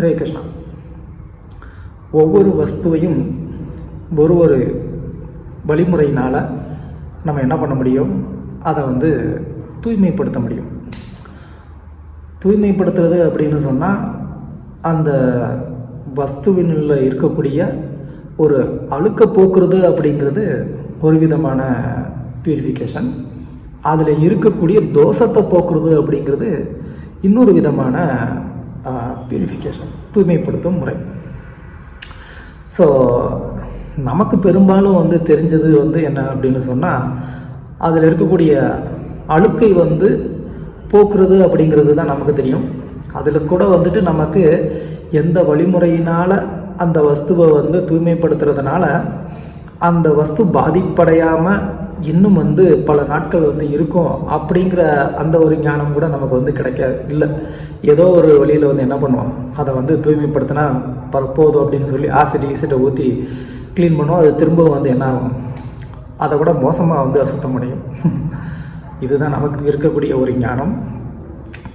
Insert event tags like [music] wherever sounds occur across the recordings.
ஹரே கிருஷ்ணா. ஒவ்வொரு வஸ்துவையும் ஒரு ஒரு வழிமுறையினால் நம்ம என்ன பண்ண முடியும்? அதை வந்து தூய்மைப்படுத்த முடியும். தூய்மைப்படுத்துறது அப்படின்னு சொன்னால் அந்த வஸ்துவினுள்ள இருக்கக்கூடிய ஒரு அழுக்க போக்குறது அப்படிங்கிறது ஒரு விதமான பியூரிஃபிகேஷன் அதில் இருக்கக்கூடிய தோஷத்தை போக்குறது அப்படிங்கிறது இன்னொரு விதமான பியூரிஃபிகேஷன் தூய்மைப்படுத்தும் முறை. ஸோ நமக்கு பெரும்பாலும் வந்து தெரிஞ்சது வந்து என்ன அப்படின்னு சொன்னால் அதில் இருக்கக்கூடிய அழுக்கை வந்து போக்குறது அப்படிங்கிறது தான் நமக்கு தெரியும். அதில் கூட வந்துட்டு நமக்கு எந்த வழிமுறையினால் அந்த வஸ்துவை வந்து தூய்மைப்படுத்துறதுனால அந்த வஸ்து பாதிப்படையாமல் இன்னும் வந்து பல நாட்கள் வந்து இருக்கும் அப்படிங்கிற அந்த ஒரு ஞானம் கூட நமக்கு வந்து கிடைக்க இல்லை. ஏதோ ஒரு வழியில் வந்து என்ன பண்ணுவோம்? அதை வந்து தூய்மைப்படுத்தினா ப- போதும் அப்படின்னு சொல்லி ஆசிட் ஈசிட்டை ஊற்றி க்ளீன் பண்ணுவோம். அது திரும்பவும் வந்து என்ன ஆகும்? அதை விட மோசமாக வந்து அசுத்தம் அடையும் [laughs] இதுதான் நமக்கு இருக்கக்கூடிய ஒரு ஞானம்.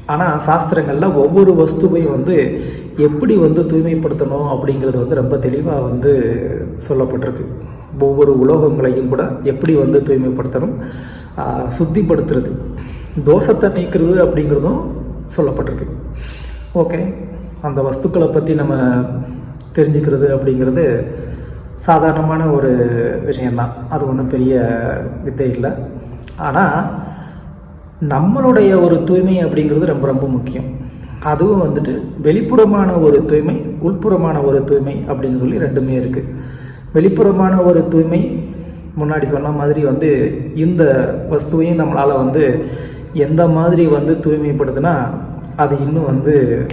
ஆனால் சாஸ்திரங்களில் ஒவ்வொரு வஸ்துவையும் வந்து எப்படி வந்து தூய்மைப்படுத்தணும் அப்படிங்கிறது வந்து ரொம்ப தெளிவாக வந்து சொல்லப்பட்டிருக்கு. ஒவ்வொரு உலோகங்களையும் கூட எப்படி வந்து தூய்மைப்படுத்தணும்? சுத்திப்படுத்துறது. தோஷத்தை நீக்கிறது அப்படிங்கிறதும் சொல்லப்பட்டிருக்கு. ஓகே. அந்த வஸ்துக்களை பற்றி நம்ம தெரிஞ்சுக்கிறது அப்படிங்கிறது சாதாரணமான ஒரு விஷயந்தான் அது ஒன்றும் பெரிய வித்தை இல்லை. ஆனால் நம்மளுடைய ஒரு தூய்மை அப்படிங்கிறது ரொம்ப ரொம்ப முக்கியம். அதுவும் வந்துட்டு வெளிப்புறமான ஒரு தூய்மை உள்புறமான ஒரு தூய்மை அப்படின்னு சொல்லி ரெண்டுமே இருக்குது வெளிப்புறமான ஒரு தூய்மை முன்னாடி சொன்ன மாதிரி வந்து இந்த வஸ்துவையும் நம்மளால் வந்து எந்த மாதிரி வந்து தூய்மைப்படுதுன்னா அது இன்னும் வந்து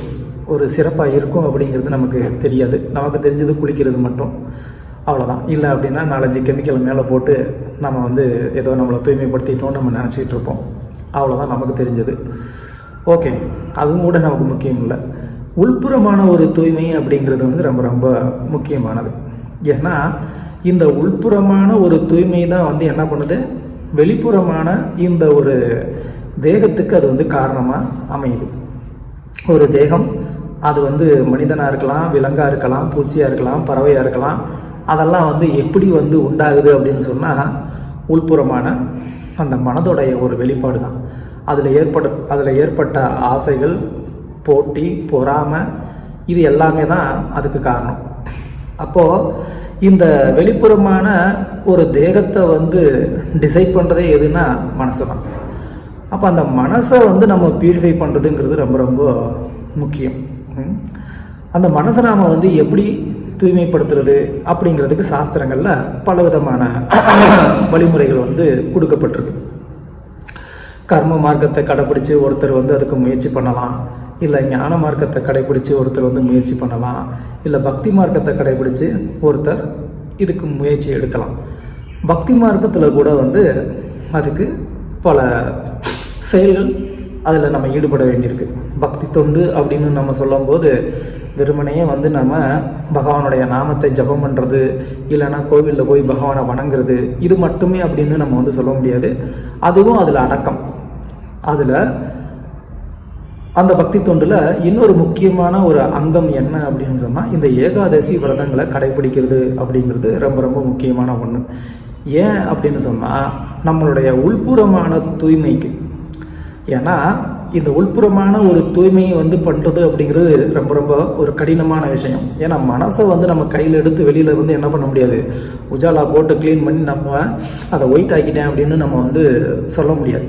ஒரு சிறப்பாக இருக்கும் அப்படிங்கிறது நமக்கு தெரியாது. நமக்கு தெரிஞ்சது குளிக்கிறது மட்டும். அவ்வளோதான் இல்லை அப்படின்னா நாலஞ்சு கெமிக்கல் மேலே போட்டு நம்ம வந்து ஏதோ நம்மளை தூய்மைப்படுத்திட்டோம்னு நம்ம நினச்சிக்கிட்டு இருப்போம். அவ்வளோதான் நமக்கு தெரிஞ்சது. ஓகே. அதுவும் கூட நமக்கு முக்கியம் இல்லை. உள்புறமான ஒரு தூய்மை அப்படிங்கிறது வந்து ரொம்ப ரொம்ப முக்கியமானது. ஏன்னா இந்த உள்புறமான ஒரு தூய்மை தான் வந்து என்ன பண்ணுது? வெளிப்புறமான இந்த ஒரு தேகத்துக்கு அது வந்து காரணமாக அமையுது. ஒரு தேகம் அது வந்து மனிதனாக இருக்கலாம் விலங்காக இருக்கலாம் பூச்சியாக இருக்கலாம் பறவையாக இருக்கலாம் அதெல்லாம் வந்து எப்படி வந்து உண்டாகுது அப்படின்னு சொன்னால் உள்புறமான அந்த மனதோடைய ஒரு வெளிப்பாடு தான். அதில் ஏற்பட அதில் ஏற்பட்ட ஆசைகள் போட்டி பொறாமை இது எல்லாமே தான் அதுக்கு காரணம். அப்போது இந்த வெளிப்புறமான ஒரு தேகத்தை வந்து டிசைட் பண்ணுறதே எதுனா மனசு தான் அப்போ அந்த மனசை வந்து நம்ம பியூரிஃபை பண்ணுறதுங்கிறது ரொம்ப ரொம்ப முக்கியம். அந்த மனசை நாம் வந்து எப்படி தூய்மைப்படுத்துறது அப்படிங்கிறதுக்கு சாஸ்திரங்களில் பல விதமான வழிமுறைகள் வந்து கொடுக்கப்பட்டிருக்கு. கர்ம மார்க்கத்தை கடைப்பிடிச்சு ஒருத்தர் வந்து அதுக்கு முயற்சி பண்ணலாம். இல்லை ஞான மார்க்கத்தை கடைபிடித்து ஒருத்தர் வந்து முயற்சி பண்ணலாம் இல்லை பக்தி மார்க்கத்தை கடைபிடித்து ஒருத்தர் இதுக்கு முயற்சி எடுக்கலாம். பக்தி மார்க்கத்தில் கூட வந்து அதுக்கு பல செயல்கள் அதில் நம்ம ஈடுபட வேண்டியிருக்கு. பக்தி தொண்டு அப்படின்னு நம்ம சொல்லும்போது வெறுமனையே வந்து நம்ம பகவானுடைய நாமத்தை ஜபம் பண்ணுறது இல்லைன்னா கோவிலில் போய் பகவானை வணங்குறது இது மட்டுமே அப்படின்னு நம்ம வந்து சொல்ல முடியாது. அதுவும் அதில் அடக்கம். அதில் அந்த பக்தி தொண்டில் இன்னொரு முக்கியமான ஒரு அங்கம் என்ன அப்படின்னு சொன்னால் இந்த ஏகாதசி விரதங்களை கடைபிடிக்கிறது அப்படிங்கிறது ரொம்ப ரொம்ப முக்கியமான ஒன்று ஏன் அப்படின்னு சொன்னால் நம்மளுடைய உள்புறமான தூய்மைக்கு. ஏன்னா இந்த உள்புறமான ஒரு தூய்மையை வந்து பண்ணுறது அப்படிங்கிறது ரொம்ப ரொம்ப ஒரு கடினமான விஷயம். ஏன்னா மனசை வந்து நம்ம கையில் எடுத்து வெளியில் வந்து என்ன பண்ண முடியாது? உஜாலா போட்டு க்ளீன் பண்ணி நம்ம அதை ஒயிட் ஆக்கிட்டேன் அப்படின்னு நம்ம வந்து சொல்ல முடியாது.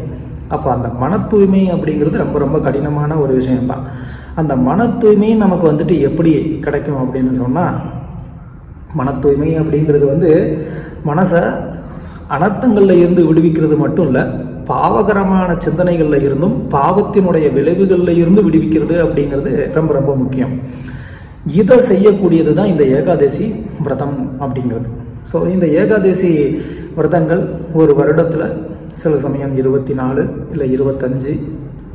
அப்போ அந்த மன தூய்மை அப்படிங்கிறது ரொம்ப ரொம்ப கடினமான ஒரு விஷயம்தான். அந்த மன தூய்மை நமக்கு வந்துட்டு எப்படி கிடைக்கும் அப்படின்னு சொன்னால் மன தூய்மை அப்படிங்கிறது வந்து மனசை அனர்த்தங்களில் இருந்து விடுவிக்கிறது மட்டும் இல்லை பாவகரமான சிந்தனைகளில் இருந்தும் பாவத்தினுடைய விளைவுகளில் இருந்து விடுவிக்கிறது அப்படிங்கிறது ரொம்ப ரொம்ப முக்கியம். இதை செய்யக்கூடியது தான் இந்த ஏகாதசி விரதம் அப்படிங்கிறது. ஸோ இந்த ஏகாதசி விரதங்கள் ஒரு வருடத்தில் சில சமயம் இருபத்தி நாலு இல்லை இருபத்தஞ்சு.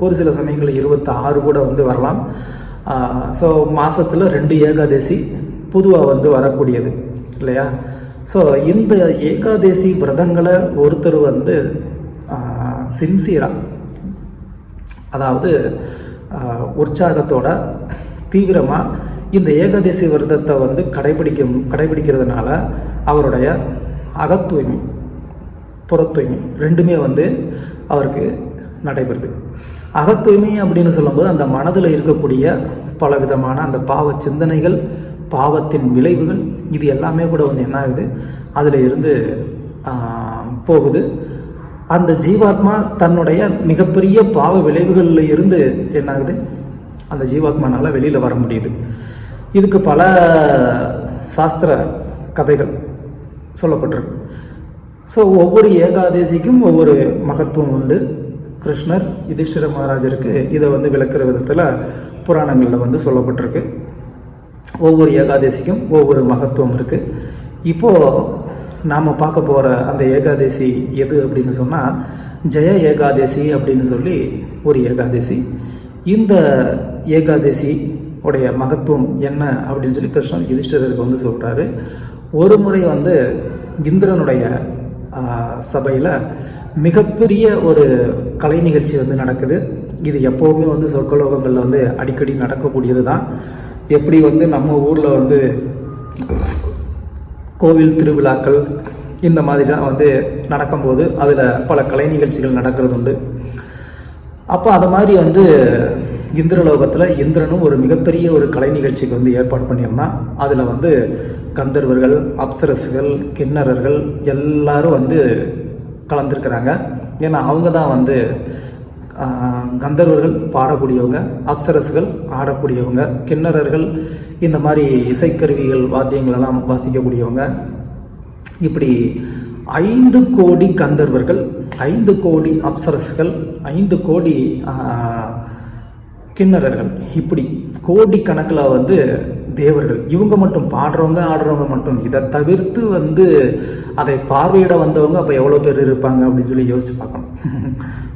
ஒரு சில சமயங்களில் இருபத்தாறு கூட வந்து வரலாம். ஸோ மாதத்தில் ரெண்டு ஏகாதசி பொதுவாக வந்து வரக்கூடியது இல்லையா? ஸோ இந்த ஏகாதசி விரதங்களை ஒருத்தர் வந்து சின்சியராக அதாவது உற்சாகத்தோட தீவிரமாக இந்த ஏகாதசி விரதத்தை வந்து கடைபிடிக்கும் கடைபிடிக்கிறதுனால அவருடைய அகத்தூய்மை புறத்தூய்மை ரெண்டுமே வந்து அவருக்கு நடைபெறுது. அகத்தூய்மை அப்படின்னு சொல்லும்போது அந்த மனதில் இருக்கக்கூடிய பல விதமான அந்த பாவ சிந்தனைகள் பாவத்தின் விளைவுகள் இது எல்லாமே கூட வந்து என்ன ஆகுது அதில் இருந்து போகுது. அந்த ஜீவாத்மா தன்னுடைய மிகப்பெரிய பாவ விளைவுகளில் இருந்து என்ன ஆகுது அந்த ஜீவாத்மானால் வெளியில் வர முடியுது. இதுக்கு பல சாஸ்திர கதைகள் சொல்லப்பட்டிருக்கு. ஸோ ஒவ்வொரு ஏகாதசிக்கும் ஒவ்வொரு மகத்துவம் உண்டு. கிருஷ்ணர் யுதிஷ்டிர மகாராஜருக்கு இதை வந்து விளக்குற விதத்தில் புராணங்களில் வந்து சொல்லப்பட்டிருக்கு. ஒவ்வொரு ஏகாதசிக்கும் ஒவ்வொரு மகத்துவம் இருக்குது இப்போது நாம் பார்க்க போகிற அந்த ஏகாதசி எது அப்படின்னு சொன்னால் ஜெய ஏகாதசி அப்படின்னு சொல்லி ஒரு ஏகாதசி. இந்த ஏகாதேசி உடைய மகத்துவம் என்ன அப்படின்னு சொல்லி கிருஷ்ணன் யுதிஷ்டருக்கு வந்து சொல்கிறாரு ஒரு முறை வந்து இந்திரனுடைய சபையில் மிகப்பெரிய ஒரு கலை நிகழ்ச்சி வந்து நடக்குது. இது எப்போவுமே வந்து சொற்கலோகங்களில் வந்து அடிக்கடி நடக்கக்கூடியது தான் எப்படி வந்து நம்ம ஊரில் வந்து கோவில் திருவிழாக்கள் இந்த மாதிரிலாம் வந்து நடக்கும்போது அதில் பல கலை நிகழ்ச்சிகள் நடக்கிறது உண்டு அப்போ அதை மாதிரி வந்து இந்திரலோகத்தில் இந்திரனும் ஒரு மிகப்பெரிய ஒரு கலை நிகழ்ச்சிக்கு வந்து ஏற்பாடு பண்ணியிருந்தான் அதில் வந்து கந்தர்வர்கள் அப்சரசுகள் கிண்ணறர்கள் எல்லாரும் வந்து கலந்துருக்கிறாங்க. ஏன்னா அவங்க தான் வந்து கந்தர்வர்கள் பாடக்கூடியவங்க அப்சரசுகள் ஆடக்கூடியவங்க கிண்ணறர்கள் இந்த மாதிரி இசைக்கருவிகள் வாத்தியங்களெல்லாம் வாசிக்கக்கூடியவங்க. இப்படி ஐந்து கோடி கந்தர்வர்கள் ஐந்து கோடி அப்சரசுகள் ஐந்து கோடி கிண்ணறர்கள். இப்படி கோடி கணக்கில் வந்து தேவர்கள். இவங்க மட்டும் பாடுறவங்க ஆடுறவங்க மட்டும். இதை தவிர்த்து வந்து அதை பார்வையிட வந்தவங்க அப்போ எவ்வளோ பேர் இருப்பாங்க அப்படின்னு சொல்லி யோசிச்சு பார்க்கணும்.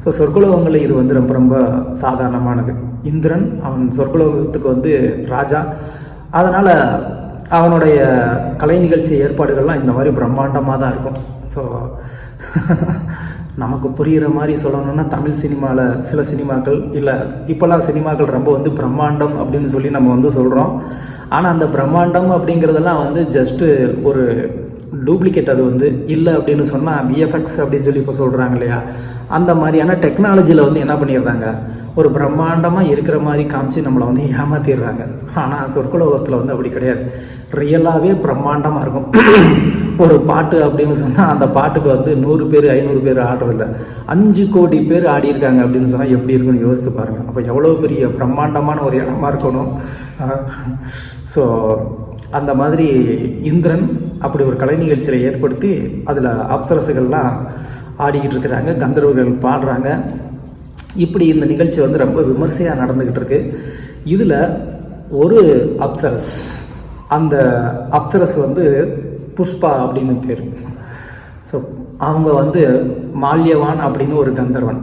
ஸோ சொர்க்குலோகங்களில் இது வந்து ரொம்ப ரொம்ப சாதாரணமானது. இந்திரன் அவன் சொர்க்குலோகத்துக்கு வந்து ராஜா. அதனால் அவனுடைய கலை நிகழ்ச்சி ஏற்பாடுகள்லாம் இந்த மாதிரி பிரம்மாண்டமாக தான் இருக்கும். ஸோ நமக்கு புரிகிற மாதிரி சொல்லணும்னா தமிழ் சினிமாவில் சில சினிமாக்கள் இல்லை இப்போல்லாம் சினிமாக்கள் ரொம்ப வந்து பிரம்மாண்டம் அப்படின்னு சொல்லி நம்ம வந்து சொல்கிறோம் ஆனால் அந்த பிரம்மாண்டம் அப்படிங்கிறதெல்லாம் வந்து ஜஸ்ட்டு ஒரு டூப்ளிகேட் அது வந்து இல்லை அப்படின்னு சொன்னால் விஎஃப்எக்ஸ் அப்படின்னு சொல்லி இப்போ சொல்கிறாங்க இல்லையா? அந்த மாதிரியான டெக்னாலஜியில் வந்து என்ன பண்ணிடுறாங்க? ஒரு பிரம்மாண்டமாக இருக்கிற மாதிரி காமிச்சு நம்மளை வந்து ஏமாத்திடுறாங்க. ஆனால் சொற்குலோகத்தில் வந்து அப்படி கிடையாது. ரியலாகவே பிரம்மாண்டமாக இருக்கும். ஒரு பாட்டு அப்படின்னு சொன்னால் அந்த பாட்டுக்கு வந்து நூறு பேர் ஐநூறு பேர் ஆடுறதில்ல. அஞ்சு கோடி பேர் ஆடியிருக்காங்க அப்படின்னு சொன்னால் எப்படி இருக்குன்னு யோசித்து பாருங்கள் அப்போ எவ்வளோ பெரிய பிரம்மாண்டமான ஒரு இடமா இருக்கணும்? ஸோ அந்த மாதிரி இந்திரன் அப்படி ஒரு கலை நிகழ்ச்சியை ஏற்படுத்தி அதில் அப்சரசுகள்லாம் ஆடிக்கிட்டு இருக்கிறாங்க கந்தர்வர்கள் பாடுறாங்க. இப்படி இந்த நிகழ்ச்சி வந்து ரொம்ப விமர்சையாக நடந்துக்கிட்டு இருக்கு. இதில் ஒரு அப்சரஸ் அந்த அப்சரஸ் வந்து புஷ்பா அப்படின்னு பேர். ஸோ அவங்க வந்து மால்யவான் அப்படின்னு ஒரு கந்தர்வன்.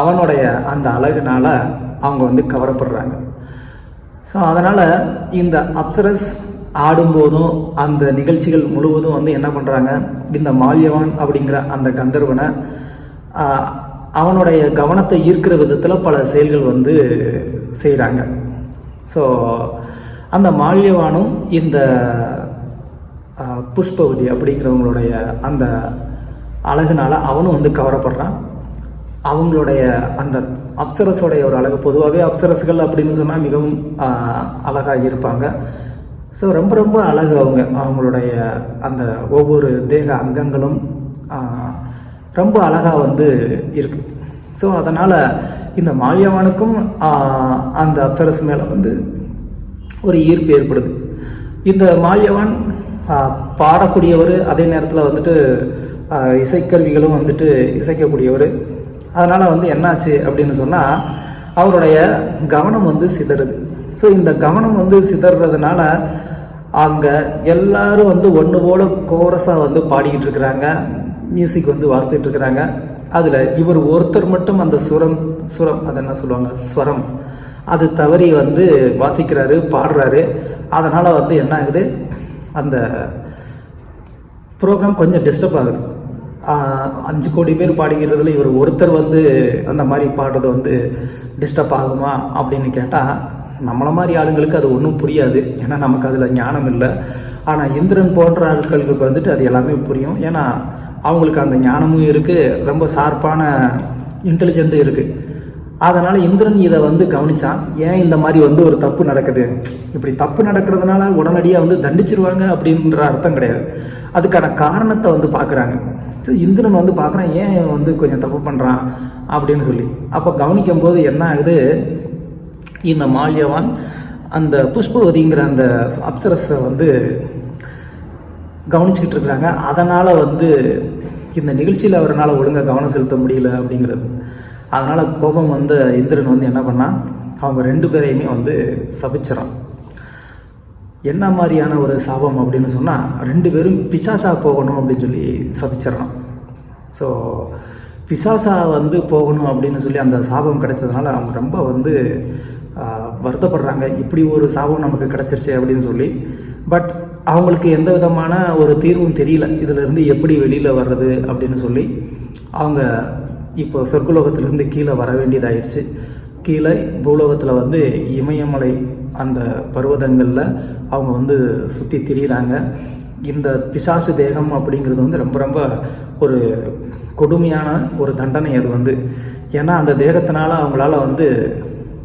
அவனுடைய அந்த அழகுனால அவங்க வந்து கவரப்படுறாங்க. ஸோ அதனால் இந்த அப்சரஸ் ஆடும்போதும் அந்த நிகழ்ச்சிகள் முழுவதும் வந்து என்ன பண்ணுறாங்க இந்த மால்யவான் அப்படிங்கிற அந்த கந்தர்வனை அவனுடைய கவனத்தை ஈர்க்கிற விதத்தில் பல செயல்கள் வந்து செய்கிறாங்க ஸோ அந்த மால்யவானும் இந்த புஷ்பவதி அப்படிங்கிறவங்களுடைய அந்த அழகுனால அவனும் வந்து கவரப்படுறான். அவங்களுடைய அந்த அப்சரஸோடைய ஒரு அழகு பொதுவாகவே அப்சரஸ்கள் அப்படின்னு சொன்னால் மிகவும் அழகாக இருப்பாங்க. ஸோ ரொம்ப ரொம்ப அழகு அவங்க அவங்களுடைய அந்த ஒவ்வொரு தேக அங்கங்களும் ரொம்ப அழகாக வந்து இருக்கு. ஸோ அதனால் இந்த மால்யவானுக்கும் அந்த அப்சரஸ் மேலே வந்து ஒரு ஈர்ப்பு ஏற்படுது. இந்த மால்யவான் பாடக்கூடியவர் அதே நேரத்தில் வந்துட்டு இசைக்கருவிகளும் வந்துட்டு இசைக்கக்கூடியவர். அதனால் வந்து என்னாச்சு அப்படின்னு சொன்னால் அவருடைய கவனம் வந்து சிதறுது. ஸோ இந்த கவனம் வந்து சிதறதுனால அங்கே எல்லாரும் வந்து ஒன்று போல் கோரஸாக வந்து பாடிக்கிட்டு இருக்கிறாங்க. மியூசிக் வந்து வாசித்துட்டு இருக்கிறாங்க. அதில் இவர் ஒருத்தர் மட்டும் அந்த சுரம் சுரம் அது என்ன சொல்லுவாங்க? ஸ்வரம். அது தவறி வந்து வாசிக்கிறாரு பாடுறாரு. அதனால் வந்து என்ன ஆகுது? அந்த ப்ரோக்ராம் கொஞ்சம் டிஸ்டர்ப் ஆகுது. அஞ்சு கோடி பேர் பாடுகிறதுல இவர் ஒருத்தர் வந்து அந்த மாதிரி பாடுறது வந்து டிஸ்டர்ப் ஆகுமா அப்படின்னு கேட்டால் நம்மளை மாதிரி ஆளுங்களுக்கு அது ஒன்றும் புரியாது. ஏன்னா நமக்கு அதில் ஞானம் இல்லை. ஆனால் இந்திரன் போன்ற ஆட்களுக்கு வந்துட்டு அது எல்லாமே புரியும். ஏன்னா அவங்களுக்கு அந்த ஞானமும் இருக்குது ரொம்ப ஷார்ப்பான இன்டெலிஜென்ட்டும் இருக்குது அதனால் இந்திரன் இதை வந்து கவனிச்சான். ஏன் இந்த மாதிரி வந்து ஒரு தப்பு நடக்குது? இப்படி தப்பு நடக்கிறதுனால உடனடியாக வந்து தண்டிச்சிருவாங்க அப்படின்ற அர்த்தம் கிடையாது. அதுக்கான காரணத்தை வந்து பார்க்குறாங்க ஸோ இந்திரன் வந்து பார்க்குறான் ஏன் வந்து கொஞ்சம் தப்பு பண்ணுறான் அப்படின்னு சொல்லி. அப்போ கவனிக்கும் போது என்ன ஆகுது? இந்த மால்யவான் அந்த புஷ்பவதிங்கிற அந்த அப்சரஸை வந்து கவனிச்சுக்கிட்டு இருக்கிறாங்க. அதனால் வந்து இந்த நிகழ்ச்சியில் அவரால் ஒழுங்காக கவனம் செலுத்த முடியல அப்படிங்கிறது. அதனால் கோபம் வந்த இந்திரன் வந்து என்ன பண்ணால் அவங்க ரெண்டு பேரையுமே வந்து சபிச்சிடறான் என்ன மாதிரியான ஒரு சாபம் அப்படின்னு சொன்னால் ரெண்டு பேரும் பிசாசா போகணும் அப்படின்னு சொல்லி சபிச்சிடறான். ஸோ பிசாசா வந்து போகணும் அப்படின்னு சொல்லி அந்த சாபம் கிடைச்சதுனால அவங்க ரொம்ப வந்து வருத்தப்படுறாங்க இப்படி ஒரு சாபம் நமக்கு கிடச்சிருச்சு அப்படின்னு சொல்லி. பட் அவங்களுக்கு எந்த விதமான ஒரு தீர்வும் தெரியல இதிலிருந்து எப்படி வெளியில் வர்றது அப்படின்னு சொல்லி. அவங்க இப்போ சொர்க்குலோகத்திலேருந்து கீழே வர வேண்டியதாயிடுச்சு கீழே பூலோகத்தில் வந்து இமயமலை அந்த பர்வதங்களில் அவங்க வந்து சுற்றி திரியிறாங்க. இந்த பிசாசு தேகம் அப்படிங்கிறது வந்து ரொம்ப ரொம்ப ஒரு கொடுமையான ஒரு தண்டனை அது வந்து. ஏன்னா அந்த தேகத்தினால அவங்களால வந்து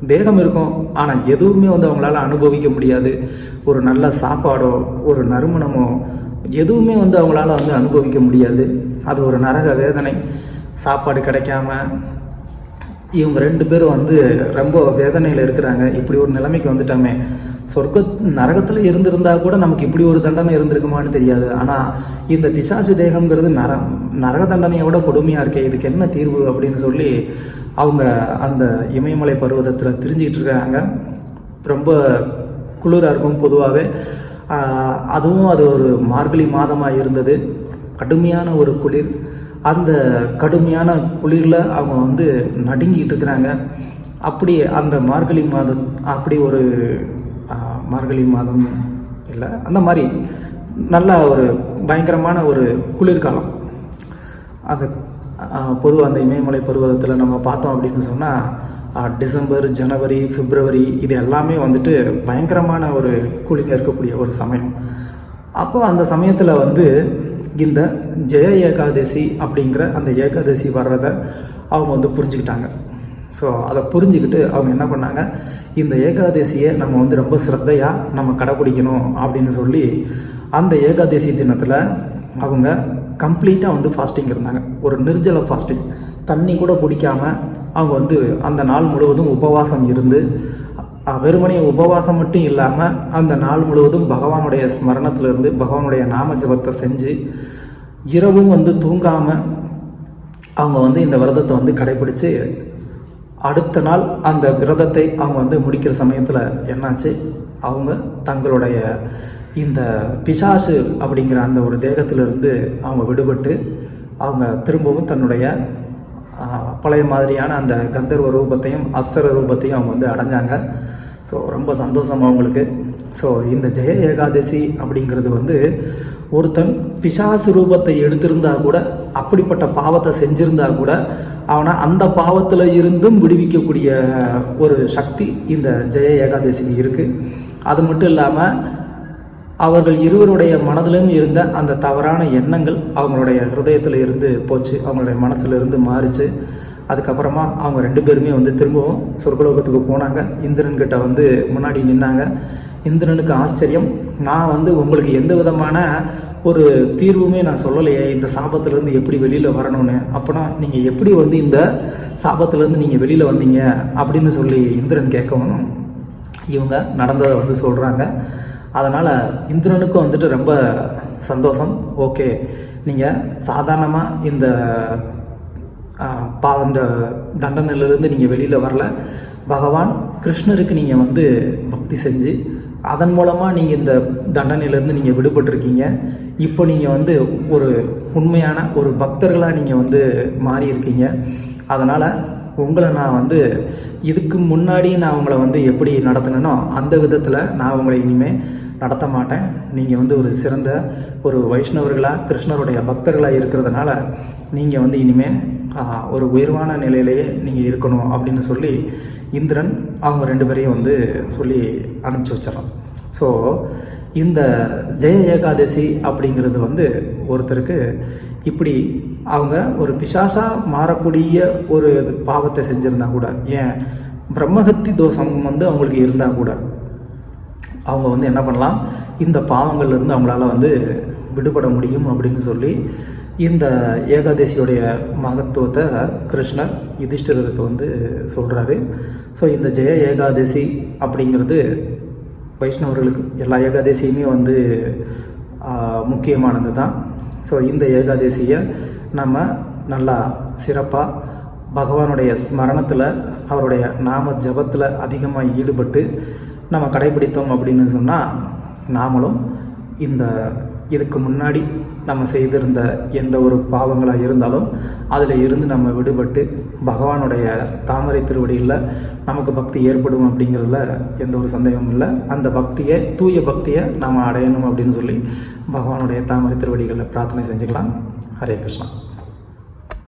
தேகம் இருக்கும். ஆனால் எதுவுமே வந்து அவங்களால அனுபவிக்க முடியாது. ஒரு நல்ல சாப்பாடோ ஒரு நறுமணமோ எதுவுமே வந்து அவங்களால வந்து அனுபவிக்க முடியாது. அது ஒரு நரக வேதனை. சாப்பாடு கிடைக்காம இவங்க ரெண்டு பேரும் வந்து ரொம்ப வேதனையில் இருக்கிறாங்க. இப்படி ஒரு நிலைமைக்கு வந்துட்டோமே. சொர்க்க நரகத்தில் இருந்திருந்தா கூட நமக்கு இப்படி ஒரு தண்டனை இருந்திருக்குமான்னு தெரியாது. ஆனால் இந்த பிசாசு தேகம்ங்கிறது நர நரக தண்டனையை விட கொடுமையாக இருக்கே. இதுக்கு என்ன தீர்வு அப்படின்னு சொல்லி அவங்க அந்த இமயமலை பருவதத்தில் தெரிஞ்சுக்கிட்டு இருக்காங்க. ரொம்ப குளிராக இருக்கும் பொதுவாகவே அதுவும் அது ஒரு மார்கழி மாதமாக இருந்தது. கடுமையான ஒரு குளிர். அந்த கடுமையான குளிரில் அவங்க வந்து நடுங்கிட்டு இருக்கிறாங்க. அப்படி அந்த மார்கழி மாதம் அப்படி ஒரு மார்கழி மாதம் இல்லை அந்த மாதிரி நல்ல ஒரு பயங்கரமான ஒரு குளிர்காலம் அது பொதுவாக அந்த இமயமலை பருவதத்தில் நம்ம பார்த்தோம் அப்படின்னு சொன்னால் டிசம்பர் ஜனவரி பிப்ரவரி இது எல்லாமே வந்துட்டு பயங்கரமான ஒரு கூலிங்க இருக்கக்கூடிய ஒரு சமயம். அப்போ அந்த சமயத்தில் வந்து இந்த ஜெய ஏகாதசி அப்படிங்கிற அந்த ஏகாதசி வர்றதை அவங்க வந்து புரிஞ்சுக்கிட்டாங்க. ஸோ அதை புரிஞ்சுக்கிட்டு அவங்க என்ன பண்ணாங்க? இந்த ஏகாதசியை நம்ம வந்து ரொம்ப சிரத்தையாக நம்ம கடைப்பிடிக்கணும் அப்படின்னு சொல்லி அந்த ஏகாதசி தினத்தில் அவங்க கம்ப்ளீட்டாக வந்து ஃபாஸ்டிங் இருந்தாங்க. ஒரு நிர்ஜல ஃபாஸ்டிங் தண்ணி கூட குடிக்காமல் அவங்க வந்து அந்த நாள் முழுவதும் உபவாசம் இருந்து வெறுமனே உபவாசம் மட்டும் இல்லாமல் அந்த நாள் முழுவதும் பகவானுடைய ஸ்மரணத்திலிருந்து பகவானுடைய நாம ஜபத்தை செஞ்சு இரவும் வந்து தூங்காமல் அவங்க வந்து இந்த விரதத்தை வந்து கடைபிடித்து அடுத்த நாள் அந்த விரதத்தை அவங்க வந்து முடிக்கிற சமயத்தில் என்னாச்சு? அவங்க தங்களுடைய இந்த பிசாசு அப்படிங்கிற அந்த ஒரு தேகத்திலிருந்து அவங்க விடுபட்டு அவங்க திரும்பவும் தன்னுடைய பழைய மாதிரியான அந்த கந்தர்வ ரூபத்தையும் அப்சர ரூபத்தையும் அவங்க வந்து அடைஞ்சாங்க. ஸோ ரொம்ப சந்தோஷம் அவங்களுக்கு. ஸோ இந்த ஜெய ஏகாதசி அப்படிங்கிறது வந்து ஒருத்தன் பிசாசு ரூபத்தை எடுத்திருந்தா கூட அப்படிப்பட்ட பாவத்தை செஞ்சிருந்தா கூட அவனை அந்த பாவத்தில் இருந்தும் விடுவிக்கக்கூடிய ஒரு சக்தி இந்த ஜெய ஏகாதசிக்கு இருக்குது அது மட்டும் இல்லாமல் அவர்கள் இருவருடைய மனதிலும் இருந்த அந்த தவறான எண்ணங்கள் அவங்களுடைய ஹிருதயத்தில் இருந்து போச்சு அவங்களுடைய மனசில் இருந்து மாறிச்சு. அதுக்கப்புறமா அவங்க ரெண்டு பேருமே வந்து திரும்பவும் சொர்க்கலோகத்துக்கு போனாங்க. இந்திரன்கிட்ட வந்து முன்னாடி நின்னாங்க. இந்திரனுக்கு ஆச்சரியம். நான் வந்து உங்களுக்கு எந்த விதமான ஒரு தீர்வுமே நான் சொல்லலையே. இந்த சாபத்திலேருந்து எப்படி வெளியில் வரணும்னு. அப்போனா நீங்கள் எப்படி வந்து இந்த சாபத்திலேருந்து நீங்கள் வெளியில் வந்தீங்க அப்படின்னு சொல்லி இந்திரன் கேட்கவும் இவங்க நடந்ததை வந்து சொல்கிறாங்க அதனால் இந்திரனுக்கும் வந்துட்டு ரொம்ப சந்தோஷம். ஓகே. நீங்கள் சாதாரணமாக இந்த பா இந்த தண்டனையிலிருந்து நீங்கள் வெளியில் வரல. பகவான் கிருஷ்ணருக்கு நீங்கள் வந்து பக்தி செஞ்சு அதன் மூலமாக நீங்கள் இந்த தண்டனையிலேருந்து நீங்கள் விடுபட்டிருக்கீங்க. இப்போ நீங்கள் வந்து ஒரு உண்மையான ஒரு பக்தர்களாக நீங்கள் வந்து மாறியிருக்கீங்க. அதனால் உங்களை நான் வந்து இதுக்கு முன்னாடி நான் உங்களை வந்து எப்படி நடத்தினேனோ அந்த விதத்தில் நான் உங்களை இனிமேல் நடத்த மாட்டேன். நீங்கள் வந்து ஒரு சிறந்த ஒரு வைஷ்ணவர்களாக கிருஷ்ணருடைய பக்தர்களாக இருக்கிறதுனால நீங்கள் வந்து இனிமேல் ஒரு உயர்வான நிலையிலேயே நீங்கள் இருக்கணும் அப்படின்னு சொல்லி இந்திரன் அவங்க ரெண்டு பேரையும் வந்து சொல்லி அனுப்பிச்சி வச்சிடறோம். ஸோ இந்த ஜெய ஏகாதசி அப்படிங்கிறது வந்து ஒருத்தருக்கு இப்படி அவங்க ஒரு பிசாசாக மாறக்கூடிய ஒரு பாவத்தை செஞ்சுருந்தா கூட ஏன்? பிரம்மஹத்தி தோஷம் வந்து அவங்களுக்கு இருந்தால் கூட அவங்க வந்து என்ன பண்ணலாம்? இந்த பாவங்கள்லேருந்து அவங்களால வந்து விடுபட முடியும் அப்படின்னு சொல்லி இந்த ஏகாதசியுடைய மகத்துவத்தை கிருஷ்ணர் யுதிஷ்டிரருக்கு வந்து சொல்கிறாரு ஸோ இந்த ஜெய ஏகாதசி அப்படிங்கிறது வைஷ்ணவர்களுக்கு எல்லா ஏகாதசியுமே வந்து முக்கியமானது தான் ஸோ இந்த ஏகாதசியை நம்ம நல்லா சிறப்பாக பகவானுடைய ஸ்மரணத்தில் அவருடைய நாம ஜபத்தில் அதிகமாக ஈடுபட்டு நம்ம கடைபிடித்தோம் அப்படின்னு சொன்னால் நாமளும் இந்த இதுக்கு முன்னாடி நம்ம செய்திருந்த எந்த ஒரு பாவங்களாக இருந்தாலும் அதில் இருந்து நம்ம விடுபட்டு பகவானுடைய தாமரை திருவடியில் நமக்கு பக்தி ஏற்படும் அப்படிங்கிறதுல எந்த ஒரு சந்தேகமும் இல்லை. அந்த பக்தியை தூய பக்தியை நாம் அடையணும் அப்படின்னு சொல்லி பகவானுடைய தாமரை திருவடிகளில் பிரார்த்தனை செஞ்சுக்கலாம். ஹரே கிருஷ்ணா.